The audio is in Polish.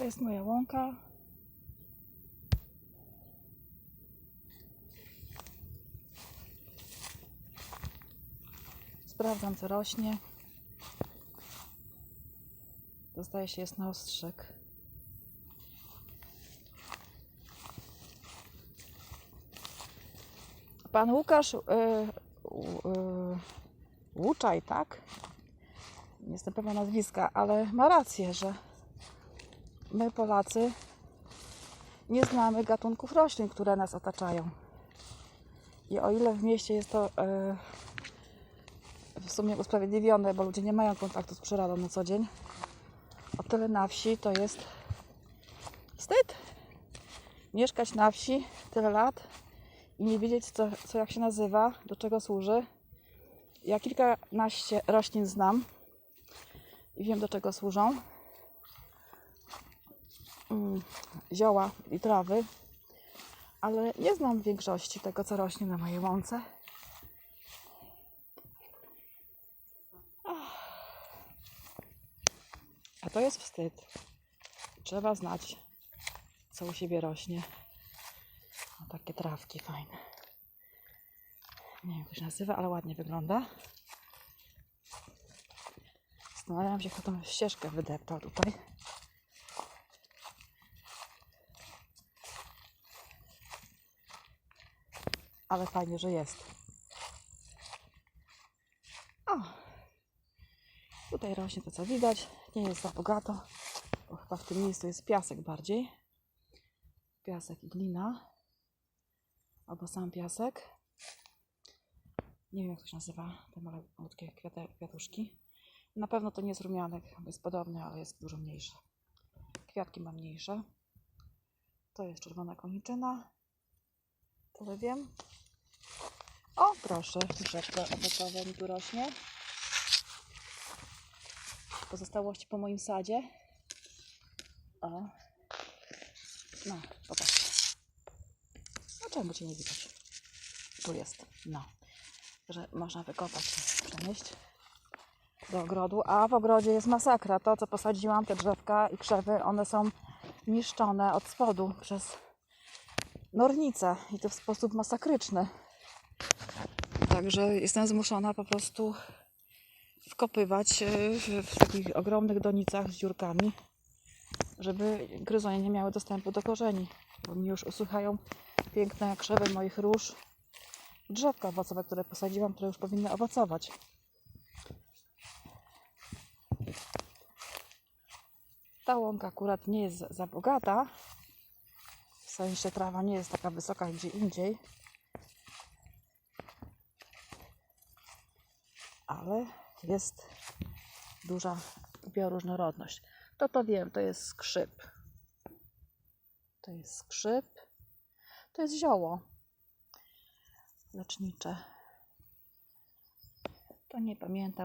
To jest moja łąka. Sprawdzam, co rośnie. To zdaje się jest na ostrzyk. Pan Łukasz y, y, y, Łuczaj, tak? Nie jestem pewna nazwiska, ale ma rację, że my Polacy nie znamy gatunków roślin, które nas otaczają. I o ile w mieście jest to e, w sumie usprawiedliwione, bo ludzie nie mają kontaktu z przyrodą na co dzień, o tyle na wsi to jest wstyd. Mieszkać na wsi tyle lat i nie wiedzieć, co, co jak się nazywa, do czego służy. Ja kilkanaście roślin znam i wiem, do czego służą. Mm, zioła i trawy, ale nie znam większości tego, co rośnie na mojej łące. A to jest wstyd. Trzeba znać, co u siebie rośnie. O, takie trawki fajne. Nie wiem, jak to się nazywa, ale ładnie wygląda. Zastanawiam się, kto tą ścieżkę wydeptał tutaj. Ale fajnie, że jest. O! Tutaj rośnie to, co widać. Nie jest za bogato, bo chyba w tym miejscu jest piasek bardziej. Piasek i glina. Albo sam piasek. Nie wiem, jak to się nazywa, te malutkie kwiatuszki. Na pewno to nie jest rumianek, jest podobny, ale jest dużo mniejszy. Kwiatki ma mniejsze. To jest czerwona koniczyna. Tyle wiem. O, proszę, drzewko owocowe mi tu rośnie. Pozostałości po moim sadzie. O. No, popatrz. No czemu cię nie widać? Tu jest. No. Że można wykopać, przenieść do ogrodu, a w ogrodzie jest masakra. To, co posadziłam, te drzewka i krzewy, one są niszczone od spodu przez nornicę i to w sposób masakryczny. Także jestem zmuszona po prostu wkopywać e, w, takich ogromnych donicach z dziurkami, żeby gryzonie nie miały dostępu do korzeni, bo mi już usychają piękne krzewy moich róż, drzewka owocowe, które posadziłam, które już powinny owocować. Ta łąka akurat nie jest za bogata, w sensie trawa nie jest taka wysoka gdzie indziej. Ale jest duża bioróżnorodność. To to wiem, to jest skrzyp. To jest skrzyp. To jest zioło lecznicze. To nie pamiętam.